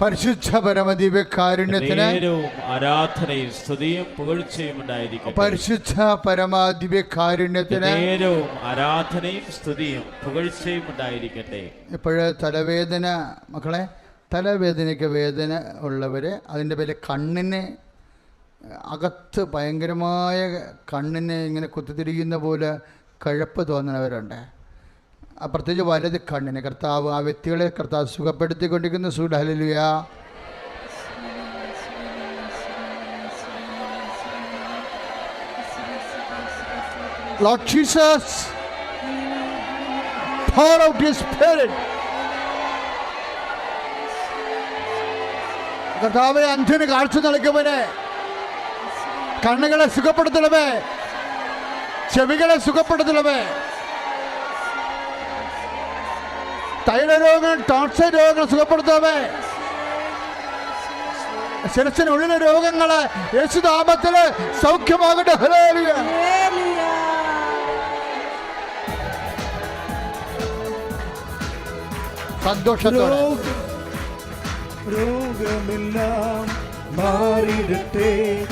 പരിശുദ്ധ പരമദിവ്യ കാരുണ്യത്തിന് ആരാധനയും സ്തുതിയും പുകഴ്ചയും ഉണ്ടായിരിക്കും പരിശുദ്ധ പരമാദിവ്യ കാരുണ്യത്തിന് നേരവും ആരാധനയും സ്തുതിയും പുകഴ്ചയും ഉണ്ടായിരിക്കട്ടെ. ഇപ്പോഴ് തലവേദന മക്കളെ തലവേദനയ്ക്ക് വേദന ഉള്ളവര് അതിന്റെ പേര് കണ്ണിന് അകത്ത് ഭയങ്കരമായ കണ്ണിനെ ഇങ്ങനെ കുത്തിത്തിരിക്കുന്ന പോലെ കഴപ്പ് തോന്നുന്നവരുണ്ട് പ്രത്യേകിച്ച് വലത് കണ്ണിന് കർത്താവ് ആ വ്യക്തികളെ കർത്താവ് സുഖപ്പെടുത്തിക്കൊണ്ടിരിക്കുന്ന. സുഡലിയ Lord Jesus, pour out your spirit. കർത്താവെ അന്ധന് കാഴ്ച നൽകുവനെ. കണ്ണുകളെ സുഖപ്പെടുത്തണമേ. ചെവികളെ സുഖപ്പെടുത്തണമേ. തൈലരോഗങ്ങൾ ടോൺസൈ രോഗങ്ങൾ സുഖപ്പെടുത്താവേ ശിരസിനുള്ളിലെ രോഗങ്ങൾ യേശുദാപത്തിൽ സൗഖ്യമാകട്ടെ. ഹല്ലേലൂയ. സന്തോഷത്തോടെ. രോഗ- രോഗമെല്ലാം മാറിയിടട്ടെ.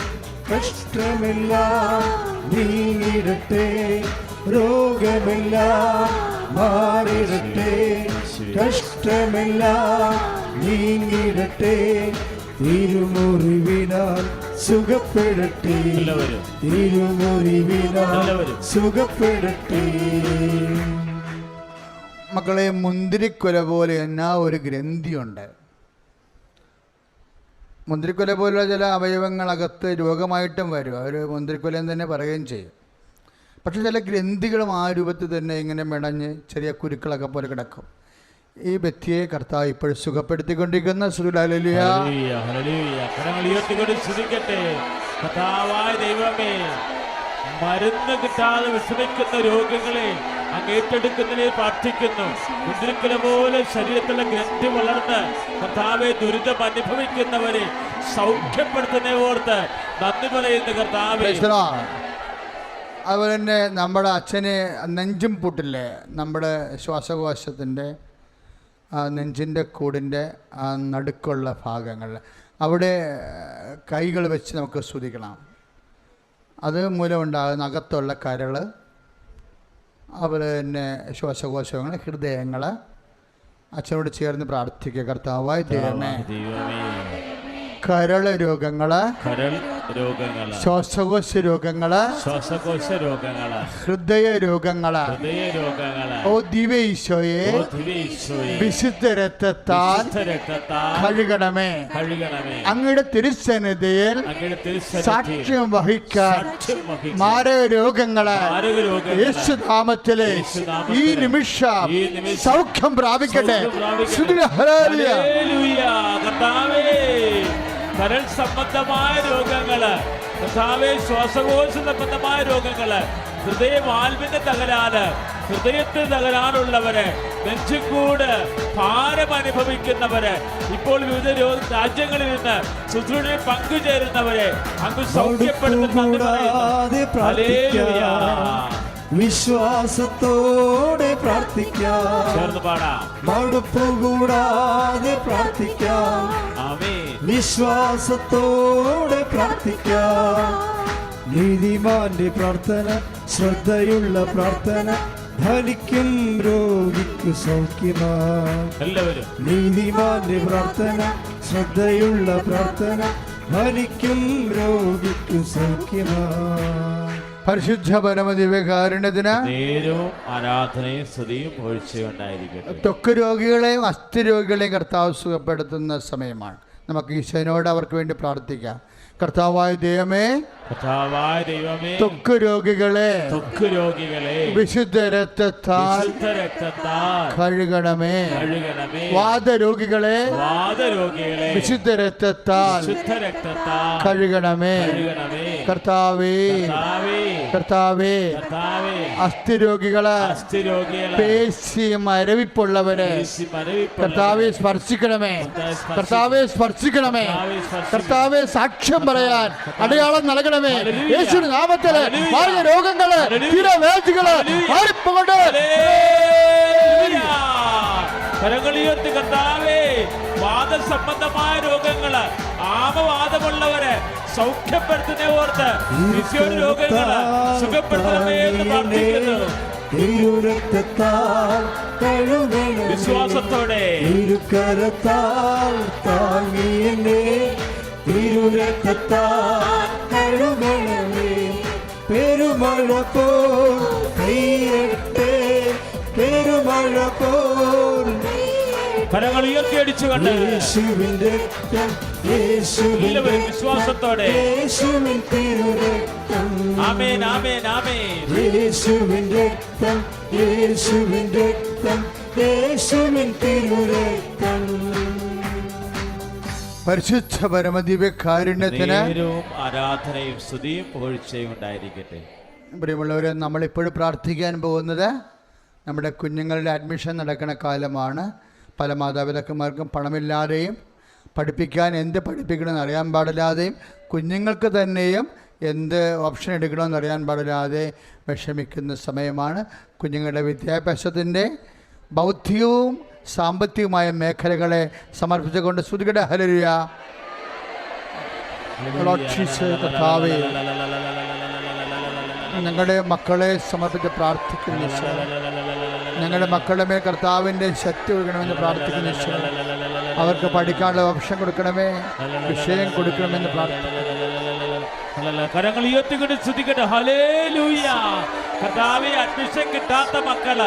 കഷ്ടമെല്ലാം നീങ്ങിടട്ടെ രോഗമെല്ലാം മാറിടട്ടെ കഷ്ടമില്ല നീങ്ങിടട്ടെ തിരുമുറിവിനാൽ സുഖപ്പെടട്ടെ. തിരുമുറിവിനാൽ സുഖപ്പെടട്ടെ. മക്കളെ മുന്തിരിക്കൊല പോലെ എന്നാ ഒരു ഗ്രന്ഥിയുണ്ട്. മുന്തിരിക്കൊല പോലുള്ള ചില അവയവങ്ങളകത്ത് രോഗമായിട്ടും വരും. അവർ മുന്തിരിക്കൊലയും തന്നെ പറയുകയും ചെയ്യും. പക്ഷെ ചില ഗ്രന്ഥികളും ആ രൂപത്തിൽ തന്നെ ഇങ്ങനെ മിണഞ്ഞ് ചെറിയ കുരുക്കളൊക്കെ പോലെ കിടക്കും. ഈ വ്യക്തിയെ കർത്താവ് ഇപ്പോൾ സുഖപ്പെടുത്തിക്കൊണ്ടിരിക്കുന്ന. ദൈവമേ മരുന്ന് കിട്ടാതെ വിഷമിക്കുന്ന രോഗങ്ങളെ അങ്ങ് ഏറ്റെടുക്കുന്നതിനെ പ്രാർത്ഥിക്കുന്നു. മുദ്രിക്കല പോലെ ശരീരത്തിലെ ഗ്രന്ഥി വളർന്ന് കർത്താവെ ദുരിതം അനുഭവിക്കുന്നവരെ സൗഖ്യപ്പെടുത്തുന്നേ ഓർത്ത് നന്ദി പറയുന്നു കർത്താവെ. അതുപോലെ തന്നെ നമ്മുടെ അച്ഛന് നെഞ്ചും പൂട്ടില്ലേ? നമ്മുടെ ശ്വാസകോശത്തിന്റെ നെഞ്ചിന്റെ കൂടിന്റെ ആ നടുക്കുള്ള ഭാഗങ്ങൾ. അവിടെ കൈകൾ വെച്ച് നമുക്ക് സ്തുതിക്കണം. അത് മൂലമുണ്ടാകുന്ന അകത്തുള്ള കരൾ അതുപോലെ തന്നെ ശ്വാസകോശങ്ങൾ ഹൃദയങ്ങൾ. അച്ഛനോട് ചേർന്ന് പ്രാർത്ഥിക്കുക. കർത്താവായി ദൈവമേ. കരൾ രോഗങ്ങൾ കരൾ രോഗങ്ങൾ. ശ്വാസകോശ രോഗങ്ങൾ ശ്വാസകോശ രോഗങ്ങൾ ഹൃദയ രോഗങ്ങൾ ഹൃദയ രോഗങ്ങൾ ഓ ദിവേശോയെ വിശുദ്ധ രക്തത്താൽ കഴുകണമേ. കഴുകണമേ. അങ്ങയുടെ തിരുസന്നിധിയിൽ സാക്ഷ്യം വഹിക്കാൻ മാരക രോഗങ്ങൾ യേശുനാമത്തിലെ ഈ നിമിഷം സൗഖ്യം പ്രാപിക്കട്ടെ. കർത്താവേ. കരൾ സംബന്ധമായ രോഗങ്ങൾ കർത്താവെ ശ്വാസകോശ സംബന്ധമായ രോഗങ്ങൾ ഹൃദയവാൽവിന്റെ തകരാറ് ഹൃദയത്തിൽ തകരാറുള്ളവര് നെഞ്ചുകൂട് ഭാരം അനുഭവിക്കുന്നവര് ഇപ്പോൾ വിവിധ രാജ്യങ്ങളിൽ നിന്ന് ശുശ്രൂഷയിൽ പങ്കുചേരുന്നവരെ അങ്ങ് സൗഖ്യപ്പെടുത്തുന്ന. വിശ്വാസത്തോടെ പ്രാർത്ഥിക്കാം. ചേർന്ന് പാടാം. മടുപ്പ് കൂടാതെ പ്രാർത്ഥിക്കാം. ആമേൻ. വിശ്വാസത്തോടെ പ്രാർത്ഥിക്കാം. നീതിമാന്റെ പ്രാർത്ഥന ശ്രദ്ധയുള്ള പ്രാർത്ഥന ധനിക്കും രോഗിക്ക് സൗഖ്യമാ എല്ലാവരും. നീതിമാന്റെ പ്രാർത്ഥന ശ്രദ്ധയുള്ള പ്രാർത്ഥന ധനിക്കും രോഗിക്ക് സൗഖ്യമാ പരിശുദ്ധ പരമദിവ്യകാരുണ്യത്തിന് നേരവും ആരാധനയും സ്തുതിയും പൊഴിച്ചയും ഉണ്ടായിരിക്കട്ടെ ത്വക്ക് രോഗികളെയും അസ്ഥി രോഗികളെയും കർത്താവ് സുഖപ്പെടുത്തുന്ന സമയമാണ്. നമുക്ക് ഈശോനോട് അവർക്ക് വേണ്ടി പ്രാർത്ഥിക്കാം. കർത്താവായ ദൈവമേ കർത്താവായ ദൈവമേ തൊക്ക് രോഗികളെ തൊക്ക് രോഗികളെ വിശുദ്ധ രക്തത്താൽ കഴുകണമേ. കഴുകണമേ. വാദരോഗികളെ വാദരോഗികളെ വിശുദ്ധ രക്തത്താൽ വിശുദ്ധ രക്തത്താൽ കഴുകണമേ. കഴുകണമേ. കർത്താവേ കർത്താവേ അസ്ഥിരോഗികളെ പേശി മരവിപ്പുള്ളവരെ കർത്താവെ സ്പർശിക്കണമേ. കർത്താവെ സ്പർശിക്കണമേ. കർത്താവെ സാക്ഷ്യം പറയാൻ അടയാളം നൽകണമേ. യേശുവിന്റെ നാമത്തിൽ മാറിയ രോഗങ്ങൾ തീരവേദികൾ മാറിപ്പോകട്ടെ. കരങ്ങളുയർത്തി കർത്താവേ വാദ സംബന്ധമായ രോഗങ്ങൾ ആമവാദമുള്ളവരെ സൗഖ്യപ്പെടുത്തുന്ന ഓർത്ത് രോഗങ്ങൾ സുഖപ്പെടുത്തണമേ എന്ന് പ്രാർത്ഥിക്കുന്നു. തിരുരക്തത്താൽ കഴുകണമേ വിശ്വാസത്തോടെ. തിരുക്കരത്താൽ താങ്ങിയെന്നെ തിരുരക്തത്താൽ കഴുകണമേ പെരുമഴ പോൽ പെയ്യട്ടെ പെരുമഴ പോൽ കരങ്ങൾ ഉയർത്തിയടിച്ചുകൊണ്ട് യേശുവിൻ രക്തം യേശുവിൻ എല്ലാവരും രക്തം, വിശ്വാസത്തോടെ യേശുവിൻ തിരുരക്തം ആമേൻ ആമേൻ ആമേൻ യേശുവിൻ രക്തം യേശുവിൻ രക്തം യേശുവിൻ തിരുരക്തം പരിശുദ്ധ പരമദിവ്യ കാരുണ്യത്തിന് ആരാധനയും സ്തുതിയും പുകഴ്ചയും ഉണ്ടായിരിക്കട്ടെ. പ്രിയമുള്ളവരെ നമ്മളിപ്പോഴും പ്രാർത്ഥിക്കാൻ പോകുന്നത് നമ്മുടെ കുഞ്ഞുങ്ങളുടെ അഡ്മിഷൻ നടക്കുന്ന കാലമാണ്. പല മാതാപിതാക്കന്മാർക്കും പണമില്ലാതെയും പഠിപ്പിക്കാൻ എന്ത് പഠിപ്പിക്കണമെന്ന് അറിയാൻ പാടില്ലാതെയും കുഞ്ഞുങ്ങൾക്ക് തന്നെയും എന്ത് ഓപ്ഷൻ എടുക്കണമെന്ന് അറിയാൻ പാടില്ലാതെ വിഷമിക്കുന്ന സമയമാണ്. കുഞ്ഞുങ്ങളുടെ വിദ്യാഭ്യാസത്തിന്റെ ബൗദ്ധികവും സാമ്പത്തികമായ മേഖലകളെ സമർപ്പിച്ചുകൊണ്ട് ശ്രുതികട ഹലരിയ കർത്താവേ, ഞങ്ങളുടെ മക്കളെ സമർപ്പിച്ച് പ്രാർത്ഥിക്കുന്ന. ഞങ്ങളുടെ മക്കളുടെ മേൽ കർത്താവിന്റെ ശക്തി കൊടുക്കണമെന്ന് പ്രാർത്ഥിക്കുന്ന അവർക്ക് പഠിക്കാനുള്ള ഓപ്ഷൻ കൊടുക്കണമേ. വിഷയം കൊടുക്കണമെന്ന് പ്രാർത്ഥിക്കുന്നു. കരങ്ങൾ ഉയർത്തിക്കൊണ്ട് ശ്രദ്ധിക്കട്ടെ ഹലേ ലൂയ കർത്താവെ അഡ്മിഷൻ കിട്ടാത്ത മക്കൾ.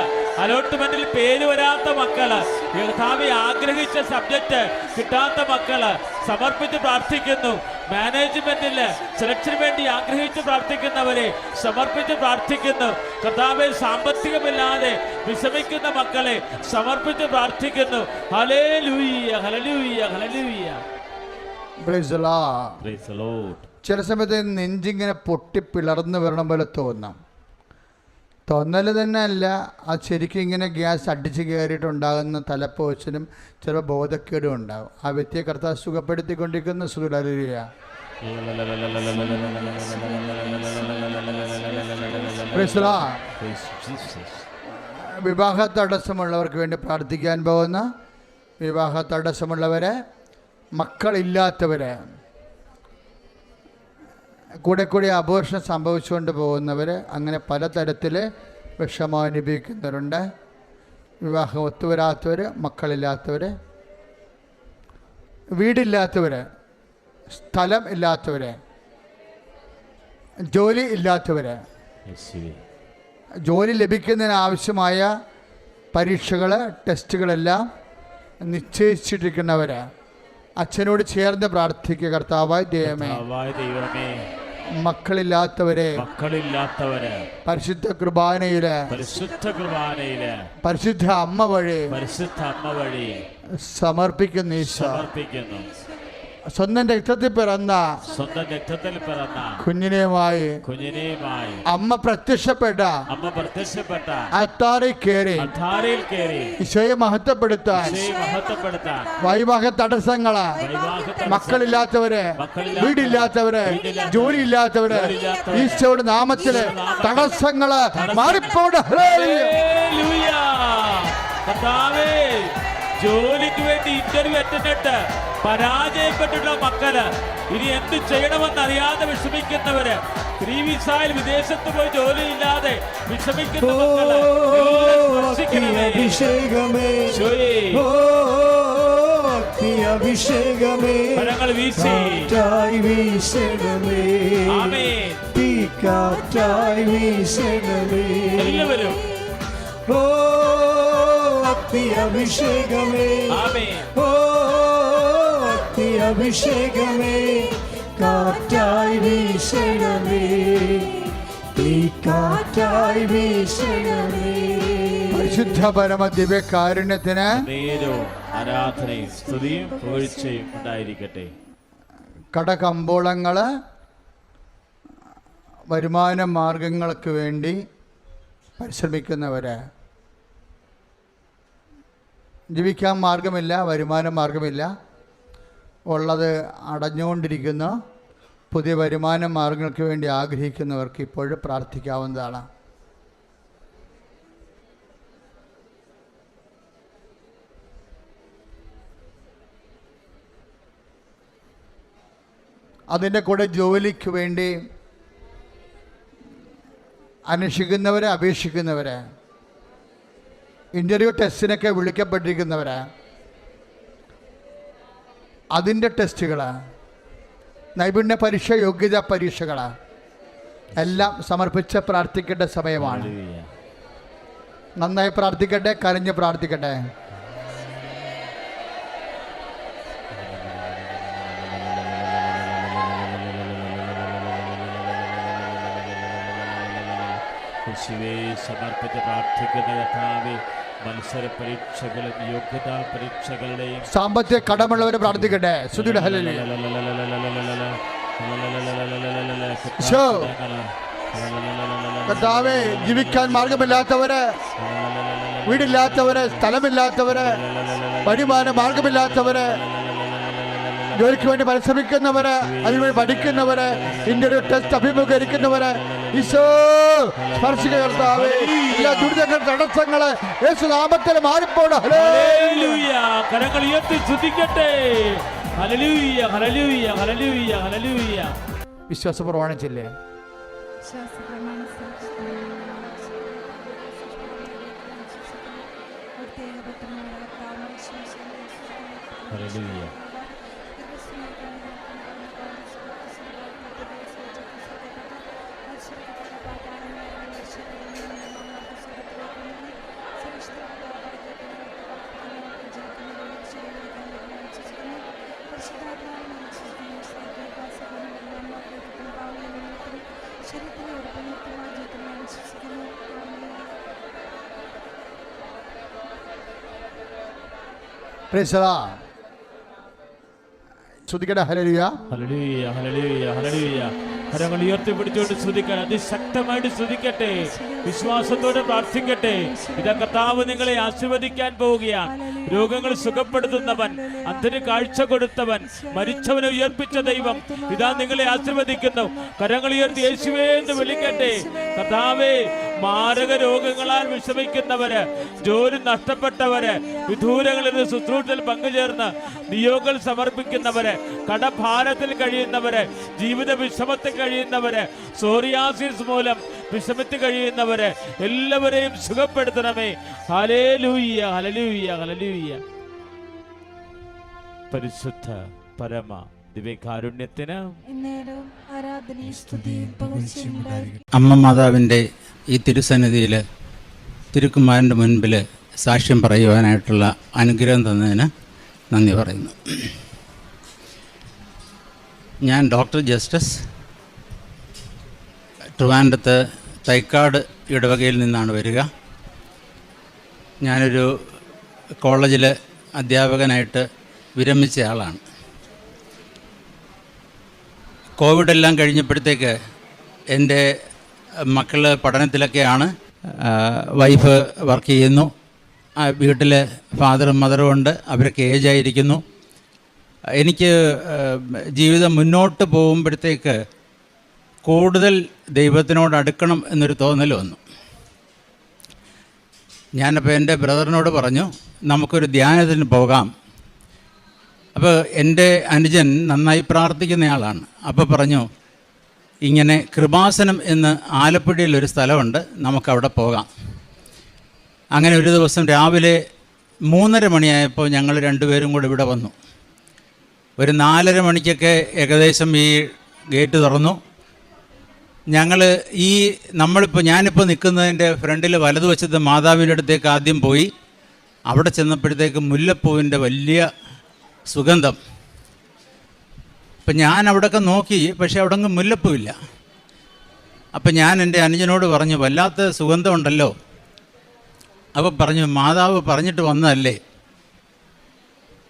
അലോട്ട്മെന്റിൽ പേര് വരാത്ത മക്കൾ. കർത്താവെ ആഗ്രഹിച്ച സബ്ജക്റ്റ് കിട്ടാത്ത മക്കൾ. സമർപ്പിച്ച് പ്രാർത്ഥിക്കുന്നു. മാനേജ്മെന്റിൽ സെലക്ഷന് വേണ്ടി ആഗ്രഹിച്ച് പ്രാർത്ഥിക്കുന്നവരെ സമർപ്പിച്ച് പ്രാർത്ഥിക്കുന്നു. കർത്താവെ സാമ്പത്തികമില്ലാതെ വിഷമിക്കുന്ന മക്കളെ സമർപ്പിച്ച് പ്രാർത്ഥിക്കുന്നു. ഹലേ ലൂയ ഹലലൂയ ഹലലൂയ Praise the Lord. Praise the Lord. ചില സമയത്ത് നെഞ്ചിങ്ങനെ പൊട്ടി പിളർന്ന് വരണം പോലെ തോന്നാം. തോന്നൽ തന്നെ അല്ല ആ ശരിക്കും ഇങ്ങനെ ഗ്യാസ് അടിച്ച് കയറിയിട്ടുണ്ടാകുന്ന തലപ്പോച്ചിനും ചില ബോധക്കേടും ഉണ്ടാകും ആ വ്യക്തിയെ കർത്താവ് സുഖപ്പെടുത്തിക്കൊണ്ടിരിക്കുന്ന Jesus. വിവാഹ തടസ്സമുള്ളവർക്ക് വേണ്ടി പ്രാർത്ഥിക്കാൻ പോകുന്ന വിവാഹ തടസ്സമുള്ളവരെ മക്കളില്ലാത്തവരെ കൂടെ കൂടി അപോഷണം സംഭവിച്ചുകൊണ്ട് പോകുന്നവർ അങ്ങനെ പലതരത്തിൽ വിഷമം അനുഭവിക്കുന്നവരുണ്ട് വിവാഹം ഒത്തുവരാത്തവർ മക്കളില്ലാത്തവർ വീടില്ലാത്തവർ സ്ഥലം ഇല്ലാത്തവർ ജോലി ഇല്ലാത്തവർ. ജോലി ലഭിക്കുന്നതിന് ആവശ്യമായ പരീക്ഷകൾ ടെസ്റ്റുകളെല്ലാം നിശ്ചയിച്ചിട്ടിരിക്കുന്നവർ അച്ഛനോട് ചേർന്ന് പ്രാർത്ഥിക്കുക കർത്താവായ ദൈവമേ. ദൈവമേ. മക്കളില്ലാത്തവരെ. മക്കളില്ലാത്തവരെ. പരിശുദ്ധ കുർബാനയിൽ. പരിശുദ്ധ കുർബാനയിൽ. പരിശുദ്ധ അമ്മ വഴി പരിശുദ്ധ അമ്മ വഴി. സമർപ്പിക്കുന്നു സമർപ്പിക്കുന്നു. സ്വന്തം രക്തത്തിൽ പിറന്ന സ്വന്തം രക്തത്തിൽ പിറന്ന കുഞ്ഞിനെയുമായി കുഞ്ഞിനെയുമായി അമ്മ പ്രത്യക്ഷപ്പെട്ട അമ്മ പ്രത്യക്ഷപ്പെട്ട അത്താറിൽ കയറി അത്താറിൽ കയറി ഈശോയെ മഹത്വപ്പെടുത്താൻ മഹത്വപ്പെടുത്താൻ വൈവാഹ തടസ്സങ്ങൾ മക്കളില്ലാത്തവര് വീടില്ലാത്തവര് ജോലിയില്ലാത്തവര് ജോലിയില്ലാത്തവര്, ഈശോയുടെ നാമത്തിൽ തടസ്സങ്ങൾ. കർത്താവേ ജോലിക്ക് വേണ്ടി ഇന്റർവ്യൂ അറ്റൻഡിട്ട് പരാജയപ്പെട്ടിട്ടുള്ള മക്കൾ. ഇനി എന്ത് ചെയ്യണമെന്ന് അറിയാതെ വിഷമിക്കുന്നവര്. ത്രീ വിസായിൽ വിദേശത്ത് പോയി ജോലിയില്ലാതെ വിഷമിക്കുന്ന. അഭിഷേകമേ. വീശി. ആമേ തീ കാറ്റായി എല്ലാവരും. ഓ ഭക്തി അഭിഷേകമേ ആമേൻ. ഓ ഭക്തി അഭിഷേകമേ കാറ്റായി വീശണമേ. തീ കാറ്റായി വീശണമേ. പരിശുദ്ധ പരമ ദിവ്യകാരുണ്യത്തിന് ആരാധനയും സ്തുതിയും പുകഴ്ചയും ഉണ്ടായിരിക്കട്ടെ. കടകമ്പോളങ്ങൾ വരുമാന മാർഗങ്ങൾക്ക് വേണ്ടി പരിശ്രമിക്കുന്നവര് ജീവിക്കാൻ മാർഗമില്ല വരുമാന മാർഗമില്ല. ഉള്ളത് അടഞ്ഞുകൊണ്ടിരിക്കുന്ന പുതിയ വരുമാന മാർഗങ്ങൾക്ക് വേണ്ടി ആഗ്രഹിക്കുന്നവർക്ക് ഇപ്പോഴും പ്രാർത്ഥിക്കാവുന്നതാണ്. അതിന്റെ കൂടെ ജോലിക്ക് വേണ്ടി അന്വേഷിക്കുന്നവരെ അപേക്ഷിക്കുന്നവരെ ഇന്റർവ്യൂ ടെസ്റ്റിനൊക്കെ വിളിക്കപ്പെട്ടിരിക്കുന്നവരാ? അതിന്റെ ടെസ്റ്റുകൾ നൈപുണ്യ പരീക്ഷ യോഗ്യതാ പരീക്ഷകൾ എല്ലാം സമർപ്പിച്ച് പ്രാർത്ഥിക്കേണ്ട സമയമാണ്. നന്നായി പ്രാർത്ഥിക്കട്ടെ കരഞ്ഞ് പ്രാർത്ഥിക്കട്ടെ. ശിവേ സമർപ്പിച്ച് പ്രാർത്ഥിക്കുന്ന കർത്താവേ മത്സര പരീക്ഷകളും യോഗ്യതാ പരീക്ഷകളുടെയും സാമ്പത്തിക കടമുള്ളവർ പ്രാർത്ഥിക്കട്ടെ സുധിയുടെ ഹലലി. കർത്താവേ ജീവിക്കാൻ മാർഗമില്ലാത്തവര് വീടില്ലാത്തവര് സ്ഥലമില്ലാത്തവര് വരുമാന മാർഗമില്ലാത്തവര് ജോലിക്ക് വേണ്ടി പരിശ്രമിക്കുന്നവര് അതിനുവേണ്ടി പഠിക്കുന്നവര് ഇന്ത്യയുടെ ടെസ്റ്റ് അഭിമുഖീകരിക്കുന്നവര് ഈശോ സ്പർശിക കർത്താവേ. എല്ലാ ദുരിതങ്ങൾ തടസ്സങ്ങൾ യേശു നാമത്തിൽ മാറിപ്പോണ. ഹല്ലേലൂയ. കരങ്ങൾ ഉയർത്തി സ്തുതിക്കട്ടെ. Hallelujah hallelujah hallelujah hallelujah. വിശ്വാസ ശരീരത്തിലെ ഹല്ലേലൂയ കരങ്ങൾ വിശ്വാസത്തോടെ പ്രാർത്ഥിക്കട്ടെ. ഇതാ കർത്താവ് നിങ്ങളെ ആശീർവദിക്കാൻ പോവുകയാണ്. രോഗങ്ങൾ സുഖപ്പെടുത്തുന്നവൻ അന്ധന് കാഴ്ച കൊടുത്തവൻ മരിച്ചവനെ ഉയർപ്പിച്ച ദൈവം ഇതാ നിങ്ങളെ ആശീർവദിക്കുന്നു. കരങ്ങൾ ഉയർത്തി യേശുവേ എന്ന് വിളിക്കട്ടെ. കർത്താവേ മാരക രോഗങ്ങളാൽ വിഷമിക്കുന്നവര് ജോലി നഷ്ടപ്പെട്ടവര് വിദൂരങ്ങളിൽ നിന്ന് ശുശ്രൂഷയിൽ പങ്കുചേർന്ന് നിയോഗങ്ങൾ സമർപ്പിക്കുന്നവര് കടഭാരത്തിൽ കഴിയുന്നവര് ജീവിത വിഷമത്തിൽ കഴിയുന്നവര് സോറിയാസിസ് മൂലം വിഷമത്തിൽ കഴിയുന്നവര് എല്ലാവരെയും സുഖപ്പെടുത്തണമേ. ഹലലൂയ്യ ഹലലൂയ്യ ഹലലൂയ്യ പരിശുദ്ധ പരമ ദിവ്യകാരുണ്യത്തിന് അമ്മ മാതാവിന്റെ ഈ തിരുസന്നിധിയിൽ തിരുക്കുമാരന്റെ മുൻപിൽ സാക്ഷ്യം പറയുവാനായിട്ടുള്ള അനുഗ്രഹം തന്നതിന് നന്ദി പറയുന്നു. ഞാൻ ഡോക്ടർ ജസ്റ്റിസ് ട്രിവാൻഡത്ത് തൈക്കാട് ഇടവകയിൽ നിന്നാണ് വരിക. ഞാനൊരു കോളേജിലെ അധ്യാപകനായിട്ട് വിരമിച്ച ആളാണ്. കോവിഡെല്ലാം കഴിഞ്ഞപ്പോഴത്തേക്ക് എന്റെ മക്കൾ പഠനത്തിലൊക്കെയാണ് വൈഫ് വർക്ക് ചെയ്യുന്നു. വീട്ടിൽ ഫാദറും മദറും ഉണ്ട്. അവരൊക്കെ ഏജായിരിക്കുന്നു എനിക്ക് ജീവിതം മുന്നോട്ട് പോകുമ്പോഴത്തേക്ക് കൂടുതൽ ദൈവത്തിനോട് അടുക്കണം എന്നൊരു തോന്നൽ വന്നു. ഞാനപ്പോൾ എന്റെ ബ്രദറിനോട് പറഞ്ഞു നമുക്കൊരു ധ്യാനത്തിന് പോകാം. അപ്പോൾ എന്റെ അനുജൻ നന്നായി പ്രാർത്ഥിക്കുന്നയാളാണ് അപ്പോൾ പറഞ്ഞു ഇങ്ങനെ കൃപാസനം എന്ന് ആലപ്പുഴയിൽ ഒരു സ്ഥലമുണ്ട്. നമുക്കവിടെ പോകാം. അങ്ങനെ ഒരു ദിവസം രാവിലെ മൂന്നര മണിയായപ്പോൾ ഞങ്ങൾ രണ്ടുപേരും കൂടെ ഇവിടെ വന്നു. ഒരു നാലര മണിക്കൊക്കെ ഏകദേശം ഈ ഗേറ്റ് തുറന്നു. ഞങ്ങൾ ഈ നമ്മളിപ്പോൾ ഞാനിപ്പോൾ നിൽക്കുന്നതിന്റെ ഫ്രണ്ടിൽ വലതുവശത്ത് മാതാവിന്റെ അടുത്തേക്ക് ആദ്യം പോയി. അവിടെ ചെന്നപ്പോഴത്തേക്ക് മുല്ലപ്പൂവിന്റെ വലിയ സുഗന്ധം. അപ്പം ഞാൻ അവിടെയൊക്കെ നോക്കി പക്ഷേ അവിടെ മുല്ലപ്പൂവില്ല. അപ്പം ഞാൻ എന്റെ അനുജനോട് പറഞ്ഞു വല്ലാത്ത സുഗന്ധമുണ്ടല്ലോ. അപ്പം പറഞ്ഞു മാതാവ് പറഞ്ഞിട്ട് വന്നതല്ലേ.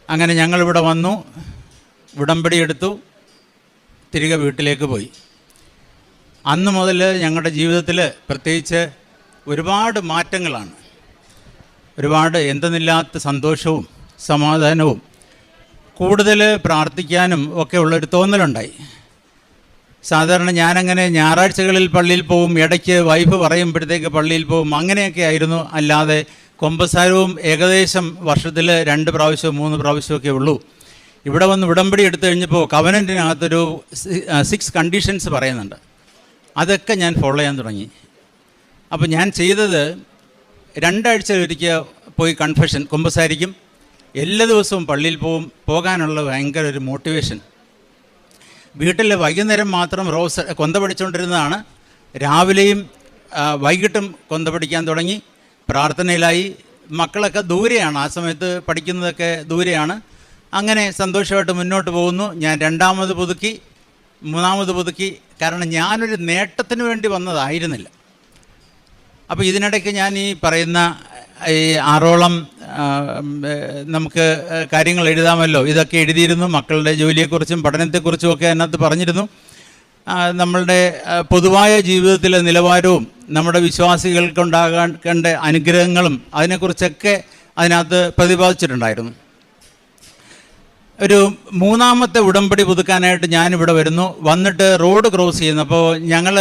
അങ്ങനെ ഞങ്ങളിവിടെ വന്നു ഉടമ്പടി എടുത്തു തിരികെ വീട്ടിലേക്ക് പോയി. അന്ന് മുതൽ ഞങ്ങളുടെ ജീവിതത്തിൽ പ്രത്യേകിച്ച് ഒരുപാട് മാറ്റങ്ങളാണ്. ഒരുപാട് എന്തെന്നില്ലാത്ത സന്തോഷവും സമാധാനവും കൂടുതൽ പ്രാർത്ഥിക്കാനും ഒക്കെ ഉള്ളൊരു തോന്നലുണ്ടായി. സാധാരണ ഞാനങ്ങനെ ഞായറാഴ്ചകളിൽ പള്ളിയിൽ പോവും ഇടയ്ക്ക് വൈഫ് പറയുമ്പോഴത്തേക്ക് പള്ളിയിൽ പോവും അങ്ങനെയൊക്കെ ആയിരുന്നു. അല്ലാതെ കൊമ്പസാരവും ഏകദേശം വർഷത്തിൽ രണ്ട് പ്രാവശ്യമോ മൂന്ന് പ്രാവശ്യമൊക്കെ ഉള്ളൂ. ഇവിടെ വന്ന് ഉടമ്പടി എടുത്തു കഴിഞ്ഞപ്പോൾ കവനന്റിനകത്തൊരു സിക്സ് കണ്ടീഷൻസ് പറയുന്നുണ്ട്. അതൊക്കെ ഞാൻ ഫോളോ ചെയ്യാൻ തുടങ്ങി. അപ്പോൾ ഞാൻ ചെയ്തത് രണ്ടാഴ്ച ഒരിക്കൽ പോയി കൺഫെഷൻ കുമ്പസാരിക്കും എല്ലാ ദിവസവും പള്ളിയിൽ പോകും പോകാനുള്ള ഭയങ്കര ഒരു മോട്ടിവേഷൻ വീട്ടിൽ വൈകുന്നേരം മാത്രം റോസ് കൊന്ത പഠിച്ചുകൊണ്ടിരുന്നതാണ് രാവിലെയും വൈകിട്ടും കൊന്ത പഠിക്കാൻ തുടങ്ങി. പ്രാർത്ഥനയിലായി. മക്കളൊക്കെ ദൂരെയാണ്. ആ സമയത്ത് പഠിക്കുന്നതൊക്കെ ദൂരെയാണ്. അങ്ങനെ സന്തോഷമായിട്ട് മുന്നോട്ട് പോകുന്നു. ഞാൻ രണ്ടാമത് പുതുക്കി മൂന്നാമത് പുതുക്കി. കാരണം ഞാനൊരു നേട്ടത്തിന് വേണ്ടി വന്നതായിരുന്നില്ല. അപ്പോൾ ഇതിനിടയ്ക്ക് ഞാൻ ഈ പറയുന്ന ഈ ആറോളം നമുക്ക് കാര്യങ്ങൾ എഴുതാമല്ലോ. ഇതൊക്കെ എഴുതിയിരുന്നു. മക്കളുടെ ജോലിയെക്കുറിച്ചും പഠനത്തെക്കുറിച്ചും ഒക്കെ അതിനകത്ത് പറഞ്ഞിരുന്നു. നമ്മളുടെ പൊതുവായ ജീവിതത്തിലെ നിലവാരവും നമ്മുടെ വിശ്വാസികൾക്കുണ്ടാകാൻ കണ്ട അനുഗ്രഹങ്ങളും അതിനെക്കുറിച്ചൊക്കെ അതിനകത്ത് പ്രതിപാദിച്ചിട്ടുണ്ടായിരുന്നു. ഒരു മൂന്നാമത്തെ ഉടമ്പടി പുതുക്കാനായിട്ട് ഞാനിവിടെ വരുന്നു. വന്നിട്ട് റോഡ് ക്രോസ് ചെയ്യുന്നു. അപ്പോൾ ഞങ്ങൾ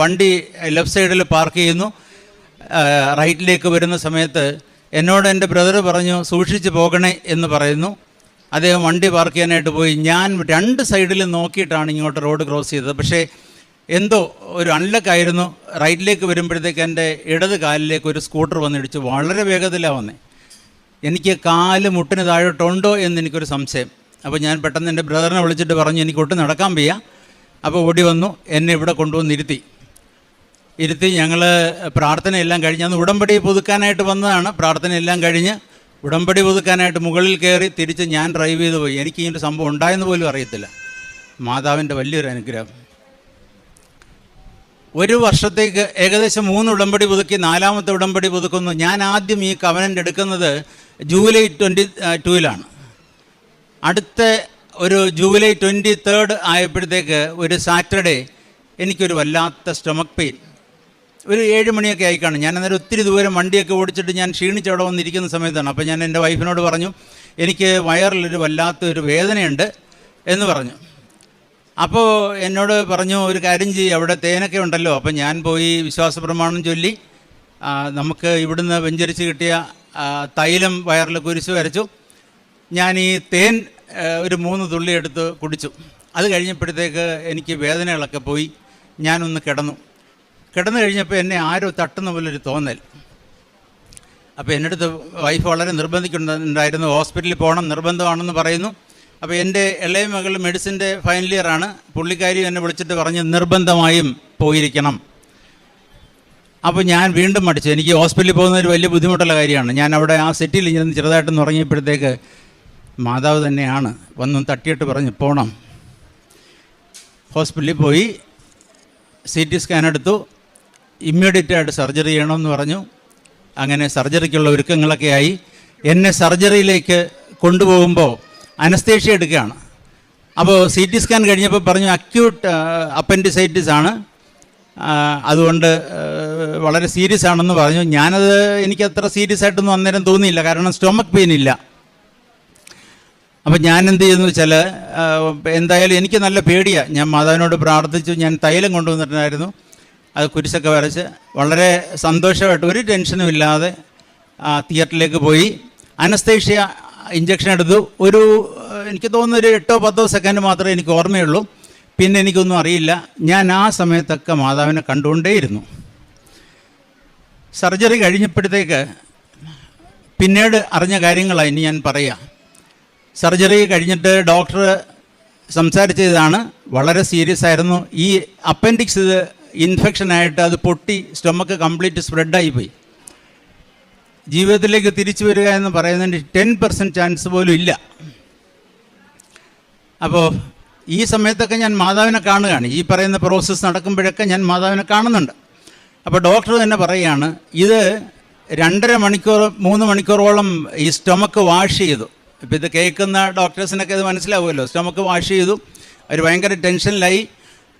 വണ്ടി ലെഫ്റ്റ് സൈഡിൽ പാർക്ക് ചെയ്യുന്നു. റൈറ്റിലേക്ക് വരുന്ന സമയത്ത് എന്നോട് എന്റെ ബ്രദർ പറഞ്ഞു സൂക്ഷിച്ച് പോകണേ എന്ന് പറയുന്നു. അദ്ദേഹം വണ്ടി പാർക്ക് ചെയ്യാനായിട്ട് പോയി. ഞാൻ രണ്ട് സൈഡിലും നോക്കിയിട്ടാണ് ഇങ്ങോട്ട് റോഡ് ക്രോസ് ചെയ്തത്. പക്ഷേ എന്തോ ഒരു അൺലക്കായിരുന്നു. റൈറ്റിലേക്ക് വരുമ്പോഴത്തേക്ക് എന്റെ ഇടത് കാലിലേക്ക് ഒരു സ്കൂട്ടർ വന്നിടിച്ചു വളരെ വേഗത്തിലാണ് വന്നേ. എനിക്ക് കാൽ മുട്ടിന് താഴോട്ടുണ്ടോ എന്ന് എനിക്കൊരു സംശയം. അപ്പോൾ ഞാൻ പെട്ടെന്ന് എന്റെ ബ്രദറിനെ വിളിച്ചിട്ട് പറഞ്ഞു എനിക്ക് ഒട്ടും നടക്കാൻ വയ്യ. അപ്പോൾ ഓടി വന്നു. എന്നെ ഇവിടെ കൊണ്ടുവന്ന് ഇരുത്തി ഞങ്ങൾ പ്രാർത്ഥനയെല്ലാം കഴിഞ്ഞ് അന്ന് ഉടമ്പടി പുതുക്കാനായിട്ട് വന്നതാണ്. പ്രാർത്ഥനയെല്ലാം കഴിഞ്ഞ് ഉടമ്പടി പുതുക്കാനായിട്ട് മുകളിൽ കയറി തിരിച്ച് ഞാൻ ഡ്രൈവ് ചെയ്ത് പോയി. എനിക്ക് ഇങ്ങനെ സംഭവം ഉണ്ടായെന്ന് പോലും അറിയത്തില്ല. മാതാവിന്റെ വലിയൊരു അനുഗ്രഹം. ഒരു വർഷത്തേക്ക് ഏകദേശം മൂന്ന് ഉടമ്പടി പുതുക്കി നാലാമത്തെ ഉടമ്പടി പുതുക്കുന്നു. ഞാൻ ആദ്യം ഈ കവനന്റ് എടുക്കുന്നത് ജൂലൈ ട്വന്റി ടൂവിലാണ് അടുത്ത ഒരു ജൂലൈ ട്വന്റി തേർഡ് ആയപ്പോഴത്തേക്ക് ഒരു സാറ്റർഡേ എനിക്കൊരു വല്ലാത്ത സ്റ്റൊമക് പെയിൻ ഒരു ഏഴ് മണിയൊക്കെ ആയിക്കാണ്. ഞാൻ അന്നേരം ഒത്തിരി ദൂരം വണ്ടിയൊക്കെ ഓടിച്ചിട്ട് ഞാൻ ക്ഷീണിച്ച് അവിടെ വന്നിരിക്കുന്ന സമയത്താണ്. അപ്പോൾ ഞാൻ എന്റെ വൈഫിനോട് പറഞ്ഞു എനിക്ക് വയറിലൊരു വല്ലാത്തൊരു വേദനയുണ്ട് എന്ന് പറഞ്ഞു. അപ്പോൾ എന്നോട് പറഞ്ഞു ഒരു കാര്യം ചെയ്യും അവിടെ തേനൊക്കെ ഉണ്ടല്ലോ. അപ്പം ഞാൻ പോയി വിശ്വാസ പ്രമാണം ചൊല്ലി നമുക്ക് ഇവിടുന്ന് വെഞ്ചരിച്ച് കിട്ടിയ തൈലം വയറിൽ കുരിശ് വരച്ചു. ഞാൻ ഈ തേൻ ഒരു മൂന്ന് തുള്ളി എടുത്ത് കുടിച്ചു. അത് കഴിഞ്ഞപ്പോഴത്തേക്ക് എനിക്ക് വേദനകളൊക്കെ പോയി. ഞാനൊന്ന് കിടന്നു. കിടന്നു കഴിഞ്ഞപ്പോൾ എന്നെ ആരോ തട്ടുന്ന പോലെ ഒരു തോന്നൽ. അപ്പോൾ എന്റെ അടുത്ത് വൈഫ് വളരെ നിർബന്ധിക്കുന്നുണ്ടായിരുന്നു ഹോസ്പിറ്റലിൽ പോകണം നിർബന്ധമാണെന്ന് പറയുന്നു. അപ്പോൾ എന്റെ ഇളയ മകൾ മെഡിസിന്റെ ഫൈനൽ ഇയർ ആണ് പുള്ളിക്കാരി എന്നെ വിളിച്ചിട്ട് പറഞ്ഞ് നിർബന്ധമായും പോയിരിക്കണം. അപ്പോൾ ഞാൻ വീണ്ടും മടിച്ചു എനിക്ക് ഹോസ്പിറ്റലിൽ പോകുന്ന ഒരു വലിയ ബുദ്ധിമുട്ടുള്ള കാര്യമാണ്. ഞാൻ അവിടെ ആ സെറ്റിൽ ഇങ്ങനെ ചെറുതായിട്ടൊന്ന് ഉറങ്ങിയപ്പോഴത്തേക്ക് മാതാവ് തന്നെയാണ് വന്നും തട്ടിയിട്ട് പറഞ്ഞ് പോകണം ഹോസ്പിറ്റലിൽ പോയി സി ടി സ്കാൻ എടുത്തു. ഇമ്മീഡിയറ്റ് ആയിട്ട് സർജറി ചെയ്യണമെന്ന് പറഞ്ഞു. അങ്ങനെ സർജറിക്കുള്ള ഒരുക്കങ്ങളൊക്കെ ആയി. എന്നെ സർജറിയിലേക്ക് കൊണ്ടുപോകുമ്പോൾ അനസ്തേഷ്യ എടുക്കുകയാണ്. അപ്പോൾ സി ടി സ്കാൻ കഴിഞ്ഞപ്പോൾ പറഞ്ഞു അക്യൂട്ട് അപ്പൻഡിസൈറ്റിസ് ആണ്. അതുകൊണ്ട് വളരെ സീരിയസ് ആണെന്ന് പറഞ്ഞു. ഞാനത് എനിക്ക് അത്ര സീരിയസ് ആയിട്ടൊന്നും അന്നേരം തോന്നിയില്ല. കാരണം സ്റ്റൊമക് പെയിൻ ഇല്ല. അപ്പം ഞാൻ എന്ത് ചെയ്യുന്നു വെച്ചാൽ എന്തായാലും എനിക്ക് നല്ല പേടിയാണ് ഞാൻ മാതാവിനോട് പ്രാർത്ഥിച്ചു. ഞാൻ തൈലം കൊണ്ടുവന്നിട്ടുണ്ടായിരുന്നു. അത് കുരിശൊക്കെ വരച്ച് വളരെ സന്തോഷമായിട്ട് ഒരു ടെൻഷനും ഇല്ലാതെ ആ, തിയേറ്ററിലേക്ക് പോയി. അനസ്തേഷ്യ ഇഞ്ചക്ഷൻ എടുത്തു. ഒരു എനിക്ക് തോന്നുന്നു ഒരു എട്ടോ പത്തോ സെക്കൻഡ് മാത്രമേ എനിക്ക് ഓർമ്മയുള്ളൂ. പിന്നെ എനിക്കൊന്നും അറിയില്ല. ഞാൻ ആ സമയത്തൊക്കെ മാതാവിനെ കണ്ടുകൊണ്ടേയിരുന്നു. സർജറി കഴിഞ്ഞപ്പോഴത്തേക്ക് പിന്നീട് അറിഞ്ഞ കാര്യങ്ങളാണ് ഇനി ഞാൻ പറയാം. സർജറി കഴിഞ്ഞിട്ട് ഡോക്ടർ സംസാരിച്ചതാണ്. വളരെ സീരിയസ് ആയിരുന്നു. ഈ അപ്പൻഡിക്സ് ഇൻഫെക്ഷനായിട്ട് അത് പൊട്ടി സ്റ്റൊമക്ക് കംപ്ലീറ്റ് സ്പ്രെഡായി പോയി ജീവിതത്തിലേക്ക് തിരിച്ചു വരിക എന്ന് പറയുന്നതിന് ടെൻ പെർസെന്റ് ചാൻസ് പോലും ഇല്ല. അപ്പോൾ ഈ സമയത്തൊക്കെ ഞാൻ മാതാവിനെ കാണുകയാണ്. ഈ പറയുന്ന പ്രോസസ്സ് നടക്കുമ്പോഴൊക്കെ ഞാൻ മാതാവിനെ കാണുന്നുണ്ട്. അപ്പോൾ ഡോക്ടർ തന്നെ പറയുകയാണ് ഇത് രണ്ടര മണിക്കൂർ മൂന്ന് മണിക്കൂറോളം ഈ സ്റ്റൊമക്ക് വാഷ് ചെയ്തു. ഇപ്പോൾ ഇത് കേൾക്കുന്ന ഡോക്ടേഴ്സിനൊക്കെ ഇത് മനസ്സിലാവുമല്ലോ. സ്റ്റൊമക്ക് വാഷ് ചെയ്തു. അവർ ഭയങ്കര ടെൻഷനിലായി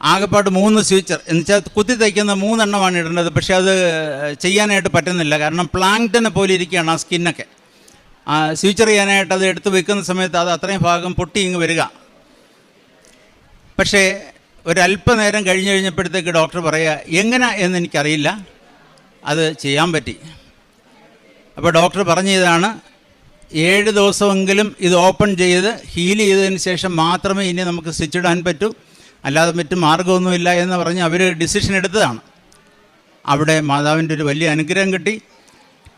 ആകെപ്പാട് മൂന്ന് സ്വിച്ചർ. എന്നുവെച്ചാൽ കുത്തി തയ്ക്കുന്ന മൂന്നെണ്ണമാണ് ഇടേണ്ടത്. പക്ഷേ അത് ചെയ്യാനായിട്ട് പറ്റുന്നില്ല. കാരണം പ്ലാങ്ക്ടനെ പോലെ ഇരിക്കുകയാണ് ആ സ്കിന്നൊക്കെ. സ്വിച്ചർ ചെയ്യാനായിട്ട് അത് എടുത്ത് വെക്കുന്ന സമയത്ത് അത് അത്രയും ഭാഗം പൊട്ടി ഇങ്ങ് വരിക. പക്ഷേ ഒരല്പനേരം കഴിഞ്ഞ് കഴിഞ്ഞപ്പോഴത്തേക്ക് ഡോക്ടർ പറയുക എങ്ങനെ എന്ന് എനിക്കറിയില്ല. അത് ചെയ്യാൻ പറ്റി. അപ്പോൾ ഡോക്ടർ പറഞ്ഞതാണ് ഏഴ് ദിവസമെങ്കിലും ഇത് ഓപ്പൺ ചെയ്ത് ഹീൽ ചെയ്തതിന് ശേഷം മാത്രമേ ഇനി നമുക്ക് സ്റ്റിച്ച് ഇടാൻ പറ്റൂ. അല്ലാതെ മറ്റു മാർഗമൊന്നുമില്ല എന്ന് പറഞ്ഞ് അവർ ഡിസിഷൻ എടുത്തതാണ്. അവിടെ മാതാവിന്റെ ഒരു വലിയ അനുഗ്രഹം കിട്ടി.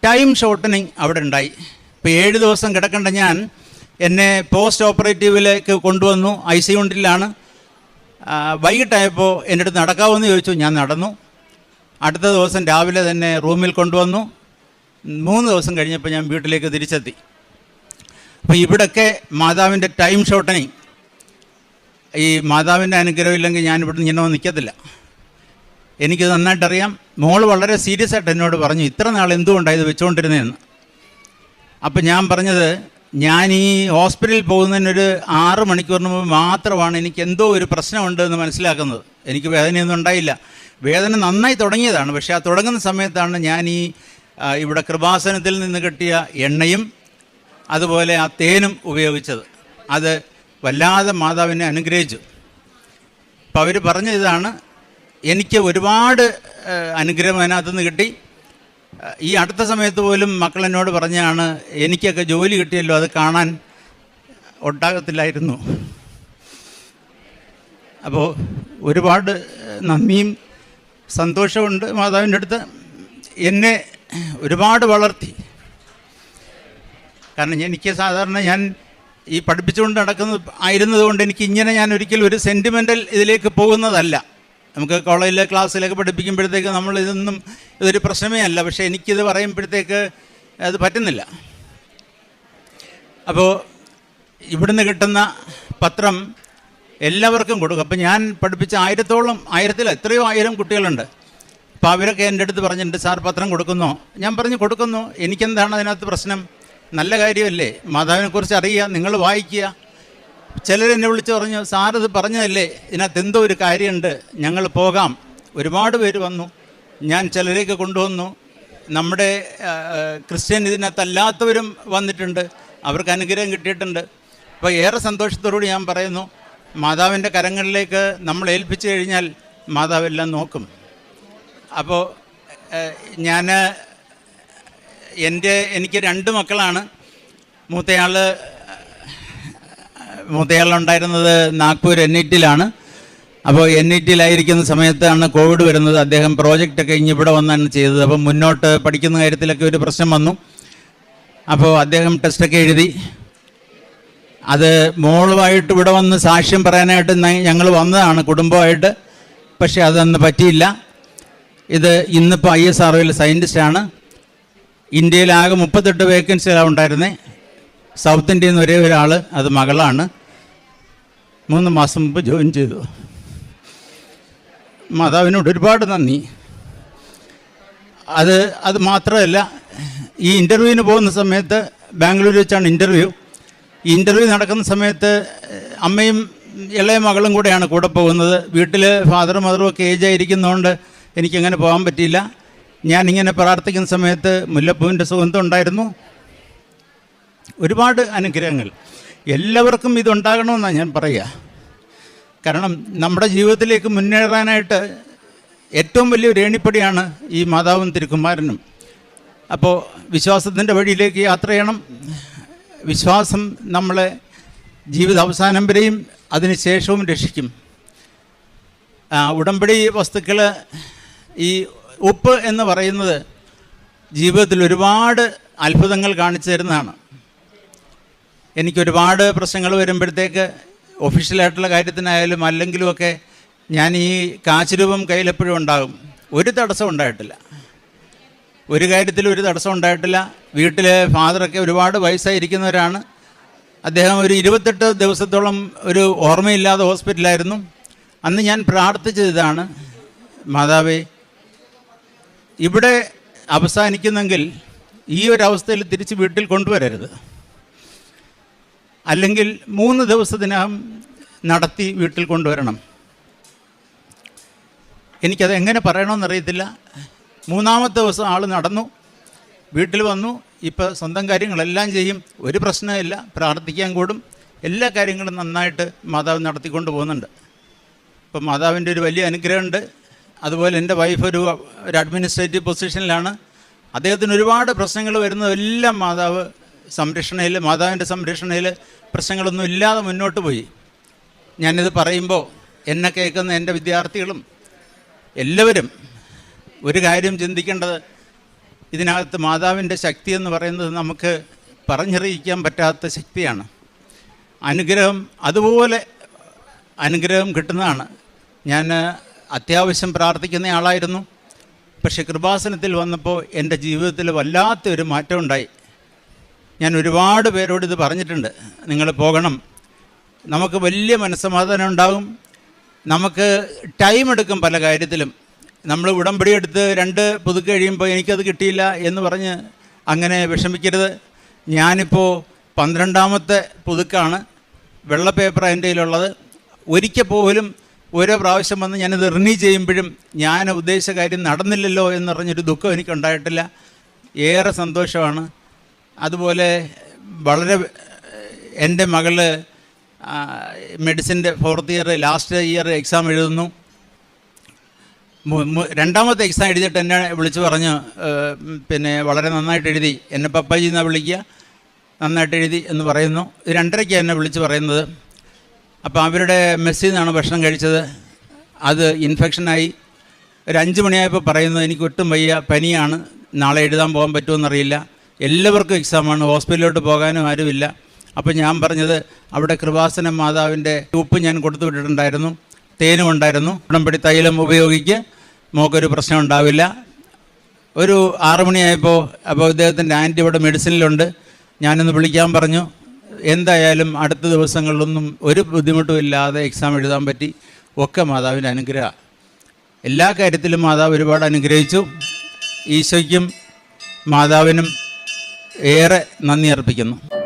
ടൈം ഷോർട്ടനിങ് അവിടെ ഉണ്ടായി. ഇപ്പോൾ ഏഴ് ദിവസം കിടക്കേണ്ട ഞാൻ എന്നെ പോസ്റ്റ് ഓപ്പറേറ്റീവിലേക്ക് കൊണ്ടുവന്നു. ഐ സി യൂണിറ്റിലാണ് വൈകിട്ടായപ്പോൾ എന്റെ അടുത്ത് നടക്കാമെന്ന് ചോദിച്ചു. ഞാൻ നടന്നു. അടുത്ത ദിവസം രാവിലെ തന്നെ റൂമിൽ കൊണ്ടുവന്നു. മൂന്ന് ദിവസം കഴിഞ്ഞപ്പോൾ ഞാൻ വീട്ടിലേക്ക് തിരിച്ചെത്തി. അപ്പോൾ ഇവിടൊക്കെ മാതാവിന്റെ ടൈം ഷോർട്ടനിങ് ഈ മാതാവിന്റെ അനുഗ്രഹം ഇല്ലെങ്കിൽ ഞാൻ ഇവിടെ ഇങ്ങനെ നിൽക്കത്തില്ല. എനിക്ക് നന്നായിട്ടറിയാം. മോൾ വളരെ സീരിയസ് ആയിട്ട് എന്നോട് പറഞ്ഞു ഇത്ര നാൾ എന്തുകൊണ്ടാണ് ഇത് വെച്ചുകൊണ്ടിരുന്നതെന്ന് അപ്പം ഞാൻ പറഞ്ഞത് ഞാൻ ഈ ഹോസ്പിറ്റലിൽ പോകുന്നതിനൊരു ആറ് മണിക്കൂറിന് മുമ്പ് മാത്രമാണ് എനിക്ക് എന്തോ ഒരു പ്രശ്നമുണ്ട് എന്ന് മനസ്സിലാക്കുന്നത്. എനിക്ക് വേദനയൊന്നും ഉണ്ടായില്ല. വേദന നന്നായി തുടങ്ങിയതാണ് പക്ഷേ ആ തുടങ്ങുന്ന സമയത്താണ് ഞാൻ ഈ ഇവിടെ കൃപാസനത്തിൽ നിന്ന് കിട്ടിയ എണ്ണയും അതുപോലെ ആ തേനും ഉപയോഗിച്ചത്. അത് വല്ലാതെ മാതാവിനെ അനുഗ്രഹിച്ചു. അപ്പോൾ അവർ പറഞ്ഞ ഇതാണ് എനിക്ക് ഒരുപാട് അനുഗ്രഹം അതിനകത്ത് നിന്ന് കിട്ടി. ഈ അടുത്ത സമയത്ത് പോലും മക്കളെന്നോട് പറഞ്ഞാണ് എനിക്കൊക്കെ ജോലി കിട്ടിയല്ലോ അത് കാണാൻ ഒട്ടാകത്തില്ലായിരുന്നു അപ്പോൾ ഒരുപാട് നന്ദിയും സന്തോഷമുണ്ട് മാതാവിന്റെ അടുത്ത്. എന്നെ ഒരുപാട് വളർത്തി. കാരണം എനിക്ക് സാധാരണ ഞാൻ ഈ പഠിപ്പിച്ചുകൊണ്ട് നടക്കുന്ന ആയിരുന്നത് കൊണ്ട് എനിക്ക് ഇങ്ങനെ ഞാൻ ഒരിക്കലും ഒരു സെന്റിമെന്റൽ ഇതിലേക്ക് പോകുന്നതല്ല. നമുക്ക് കോളേജിലെ ക്ലാസ്സിലൊക്കെ പഠിപ്പിക്കുമ്പോഴത്തേക്ക് നമ്മൾ ഇതൊന്നും ഇതൊരു പ്രശ്നമേ അല്ല. പക്ഷേ എനിക്കിത് പറയുമ്പോഴത്തേക്ക് അത് പറ്റുന്നില്ല. അപ്പോൾ ഇവിടുന്ന് കിട്ടുന്ന പത്രം എല്ലാവർക്കും കൊടുക്കും. അപ്പോൾ ഞാൻ പഠിപ്പിച്ച ആയിരത്തോളം ആയിരത്തിൽ എത്രയോ ആയിരം കുട്ടികളുണ്ട്. അപ്പോൾ അവരൊക്കെ എന്റെ അടുത്ത് പറഞ്ഞിട്ടുണ്ട് സാർ പത്രം കൊടുക്കുന്നോ. ഞാൻ പറഞ്ഞു കൊടുക്കുന്നു. എനിക്കെന്താണ് അതിനകത്ത് പ്രശ്നം? നല്ല കാര്യമല്ലേ? മാതാവിനെക്കുറിച്ച് അറിയുക നിങ്ങൾ വായിക്കുക. ചിലരെന്നെ വിളിച്ച് പറഞ്ഞു സാറത് പറഞ്ഞതല്ലേ? ഇതിനകത്ത് എന്തോ ഒരു കാര്യമുണ്ട്. ഞങ്ങൾ പോകാം. ഒരുപാട് പേര് വന്നു. ഞാൻ ചിലരേക്ക് കൊണ്ടുവന്നു. നമ്മുടെ ക്രിസ്ത്യൻ ഇതിനകത്തല്ലാത്തവരും വന്നിട്ടുണ്ട്. അവർക്ക് അനുഗ്രഹം കിട്ടിയിട്ടുണ്ട്. അപ്പോൾ ഏറെ സന്തോഷത്തോടുകൂടി ഞാൻ പറയുന്നു മാതാവിന്റെ കരങ്ങളിലേക്ക് നമ്മൾ ഏൽപ്പിച്ചു കഴിഞ്ഞാൽ മാതാവെല്ലാം നോക്കും. അപ്പോൾ ഞാൻ എന്റെ എനിക്ക് രണ്ട് മക്കളാണ്. മൂത്തയാൾ മൂത്തയാളുണ്ടായിരുന്നത് നാഗ്പൂർ എൻ ടിയിലാണ് അപ്പോൾ എൻ ഐ ടിയിലായിരിക്കുന്ന സമയത്താണ് കോവിഡ് വരുന്നത്. അദ്ദേഹം പ്രോജക്റ്റൊക്കെ ഇനി ഇവിടെ വന്നാണ് ചെയ്തത്. അപ്പോൾ മുന്നോട്ട് പഠിക്കുന്ന കാര്യത്തിലൊക്കെ ഒരു പ്രശ്നം വന്നു. അപ്പോൾ അദ്ദേഹം ടെസ്റ്റൊക്കെ എഴുതി. അത് മോളുമായിട്ട് ഇവിടെ വന്ന് സാക്ഷ്യം പറയാനായിട്ട് ഞങ്ങൾ വന്നതാണ് കുടുംബമായിട്ട്. പക്ഷേ അതന്ന് പറ്റിയില്ല. ഇത് ഇന്നിപ്പോൾ ഐ എസ് ആർ സയന്റിസ്റ്റാണ് ഇന്ത്യയിലാകെ മുപ്പത്തെട്ട് വേക്കൻസികളാണ് ഉണ്ടായിരുന്നത് സൗത്ത് ഇന്ത്യയിൽ നിന്ന് ഒരേ ഒരാൾ അത് മകളാണ്. മൂന്ന് മാസം മുമ്പ് ജോയിൻ ചെയ്തു. മാതാവിനോട് ഒരുപാട് നന്ദി. അത് അത് മാത്രമല്ല ഈ ഇന്റർവ്യൂവിന് പോകുന്ന സമയത്ത് ബാംഗ്ലൂർ വെച്ചാണ് ഇന്റർവ്യൂ ഈ ഇന്റർവ്യൂ നടക്കുന്ന സമയത്ത് അമ്മയും ഇളയ മകളും കൂടെയാണ് കൂടെ പോകുന്നത്. വീട്ടിൽ ഫാദറും മദറും ഒക്കെ ഏജ് ആയിരിക്കുന്നതുകൊണ്ട് എനിക്കങ്ങനെ പോകാൻ പറ്റിയില്ല. ഞാനിങ്ങനെ പ്രാർത്ഥിക്കുന്ന സമയത്ത് മുല്ലപ്പൂവിന്റെ സുഗന്ധം ഉണ്ടായിരുന്നു. ഒരുപാട് അനുഗ്രഹങ്ങൾ. എല്ലാവർക്കും ഇതുണ്ടാകണമെന്നാണ് ഞാൻ പറയുക. കാരണം നമ്മുടെ ജീവിതത്തിലേക്ക് മുന്നേറാനായിട്ട് ഏറ്റവും വലിയൊരു ഏണിപ്പടിയാണ് ഈ മാതാവും തിരുക്കുമാരനും. അപ്പോൾ വിശ്വാസത്തിന്റെ വഴിയിലേക്ക് യാത്ര ചെയ്യണം. വിശ്വാസം നമ്മളെ ജീവിത അവസാനം വരെയും അതിനുശേഷവും രക്ഷിക്കും. ഉടമ്പടി വസ്തുക്കൾ ഈ ഉപ്പ് എന്ന് പറയുന്നത് ജീവിതത്തിൽ ഒരുപാട് അത്ഭുതങ്ങൾ കാണിച്ചു തരുന്നതാണ്. എനിക്കൊരുപാട് പ്രശ്നങ്ങൾ വരുമ്പോഴത്തേക്ക് ഒഫീഷ്യലായിട്ടുള്ള കാര്യത്തിനായാലും അല്ലെങ്കിലുമൊക്കെ ഞാൻ ഈ കാശുരൂപം കയ്യിലെപ്പോഴും ഉണ്ടാകും. ഒരു തടസ്സം ഉണ്ടായിട്ടില്ല. ഒരു കാര്യത്തിൽ ഒരു തടസ്സം ഉണ്ടായിട്ടില്ല. വീട്ടിലെ ഫാദറൊക്കെ ഒരുപാട് വയസ്സായിരിക്കുന്നവരാണ്. അദ്ദേഹം ഒരു ഇരുപത്തെട്ട് ദിവസത്തോളം ഒരു ഓർമ്മയില്ലാതെ ഹോസ്പിറ്റലായിരുന്നു അന്ന് ഞാൻ പ്രാർത്ഥിച്ചത് ഇതാണ്. മാതാവേ ഇവിടെ അവസാനിക്കുന്നെങ്കിൽ ഈ ഒരു അവസ്ഥയിൽ തിരിച്ച് വീട്ടിൽ കൊണ്ടുവരരുത്. അല്ലെങ്കിൽ മൂന്ന് ദിവസത്തിനകം നടത്തി വീട്ടിൽ കൊണ്ടുവരണം. എനിക്കത് എങ്ങനെ പറയണമെന്നറിയത്തില്ല. മൂന്നാമത്തെ ദിവസം ആൾ നടന്നു വീട്ടിൽ വന്നു. ഇപ്പോൾ സ്വന്തം കാര്യങ്ങളെല്ലാം ചെയ്യും. ഒരു പ്രശ്നമില്ല. പ്രാർത്ഥിക്കാൻ കൂടും. എല്ലാ കാര്യങ്ങളും നന്നായിട്ട് മാതാവ് നടത്തിക്കൊണ്ട് പോകുന്നുണ്ട്. ഇപ്പം മാതാവിന്റെ ഒരു വലിയ അനുഗ്രഹമുണ്ട്. അതുപോലെ എന്റെ വൈഫ് ഒരു ഒരു അഡ്മിനിസ്ട്രേറ്റീവ് പൊസിഷനിലാണ് അദ്ദേഹത്തിന് ഒരുപാട് പ്രശ്നങ്ങൾ വരുന്നതെല്ലാം മാതാവ് സംരക്ഷണയിൽ മാതാവിന്റെ സംരക്ഷണയിൽ പ്രശ്നങ്ങളൊന്നും ഇല്ലാതെ മുന്നോട്ട് പോയി. ഞാനിത് പറയുമ്പോൾ എന്നെ കേൾക്കുന്ന എന്റെ വിദ്യാർത്ഥികളും എല്ലാവരും ഒരു കാര്യം ചിന്തിക്കേണ്ടത് ഇതിനകത്ത് മാതാവിന്റെ ശക്തി എന്ന് പറയുന്നത് നമുക്ക് പറഞ്ഞറിയിക്കാൻ പറ്റാത്ത ശക്തിയാണ്. അനുഗ്രഹം അതുപോലെ അനുഗ്രഹം കിട്ടുന്നതാണ്. ഞാൻ അത്യാവശ്യം പ്രാർത്ഥിക്കുന്ന ആളായിരുന്നു. പക്ഷെ കൃപാസനത്തിൽ വന്നപ്പോൾ എന്റെ ജീവിതത്തിൽ വല്ലാത്തൊരു മാറ്റം ഉണ്ടായി. ഞാൻ ഒരുപാട് പേരോട് ഇത് പറഞ്ഞിട്ടുണ്ട്. നിങ്ങൾ പോകണം. നമുക്ക് വലിയ മനസ്സമാധാനം ഉണ്ടാകും. നമുക്ക് ടൈം എടുക്കും പല കാര്യത്തിലും. നമ്മൾ ഉടമ്പടി എടുത്ത് രണ്ട് പുതുക്കി കഴിയുമ്പോൾ എനിക്കത് കിട്ടിയില്ല എന്ന് പറഞ്ഞ് അങ്ങനെ വിഷമിക്കരുത്. ഞാനിപ്പോൾ പന്ത്രണ്ടാമത്തെ പുതുക്കാണ്. വെള്ള പേപ്പർ എന്റെ കയ്യിലുള്ളത്. ഒരിക്കൽ പോലും ഓരോ പ്രാവശ്യം വന്ന് ഞാനിത് റിന്യൂ ചെയ്യുമ്പോഴും ഞാൻ ഉദ്ദേശിച്ച കാര്യം നടന്നില്ലല്ലോ എന്ന് പറഞ്ഞൊരു ദുഃഖം എനിക്കുണ്ടായിട്ടില്ല. ഏറെ സന്തോഷമാണ്. അതുപോലെ വളരെ എന്റെ മകൾ മെഡിസിന്റെ fourth year last year exam എഴുതുന്നു. രണ്ടാമത്തെ എക്സാം എഴുതിയിട്ട് എന്നെ വിളിച്ച് പറഞ്ഞു പിന്നെ വളരെ നന്നായിട്ട് എഴുതി. എന്നെ പപ്പാജി എന്നാണ് വിളിക്കുക നന്നായിട്ട് എഴുതി എന്ന് പറയുന്നു. രണ്ടരയ്ക്കാണ് രണ്ടരയ്ക്ക് എന്നെ വിളിച്ച് പറയുന്നത്. അപ്പോൾ അവരുടെ മെസ്സിൽ നിന്നാണ് ഭക്ഷണം കഴിച്ചത്. അത് ഇൻഫെക്ഷനായി. ഒരു അഞ്ച് മണിയായപ്പോൾ പറയുന്നത് എനിക്ക് ഒട്ടും വയ്യ പനിയാണ്. നാളെ എഴുതാൻ പോകാൻ പറ്റുമെന്നറിയില്ല. എല്ലാവർക്കും എക്സാമാണ് ഹോസ്പിറ്റലിലോട്ട് പോകാനും ആരുമില്ല. അപ്പോൾ ഞാൻ പറഞ്ഞത് അവിടെ കൃപാസന മാതാവിന്റെ ഉപ്പ് ഞാൻ കൊടുത്തു വിട്ടിട്ടുണ്ടായിരുന്നു. തേനും ഉണ്ടായിരുന്നു. ഉടമ്പടി തൈലം ഉപയോഗിച്ച് മോക്കൊരു പ്രശ്നം ഉണ്ടാവില്ല. ഒരു ആറു മണിയായപ്പോൾ അപ്പോൾ ഇദ്ദേഹത്തിന്റെ ആന്റി ഇവിടെ മെഡിസിനിലുണ്ട്. ഞാനൊന്ന് വിളിക്കാൻ പറഞ്ഞു. എന്തായാലും അടുത്ത ദിവസങ്ങളിലൊന്നും ഒരു ബുദ്ധിമുട്ടും ഇല്ലാതെ എക്സാം എഴുതാൻ പറ്റി. ഒക്കെ മാതാവിന്റെ അനുഗ്രഹം. എല്ലാ കാര്യത്തിലും മാതാവ് ഒരുപാട് അനുഗ്രഹിച്ചു. ഈശോയ്ക്കും മാതാവിനും ഏറെ നന്ദി അർപ്പിക്കുന്നു.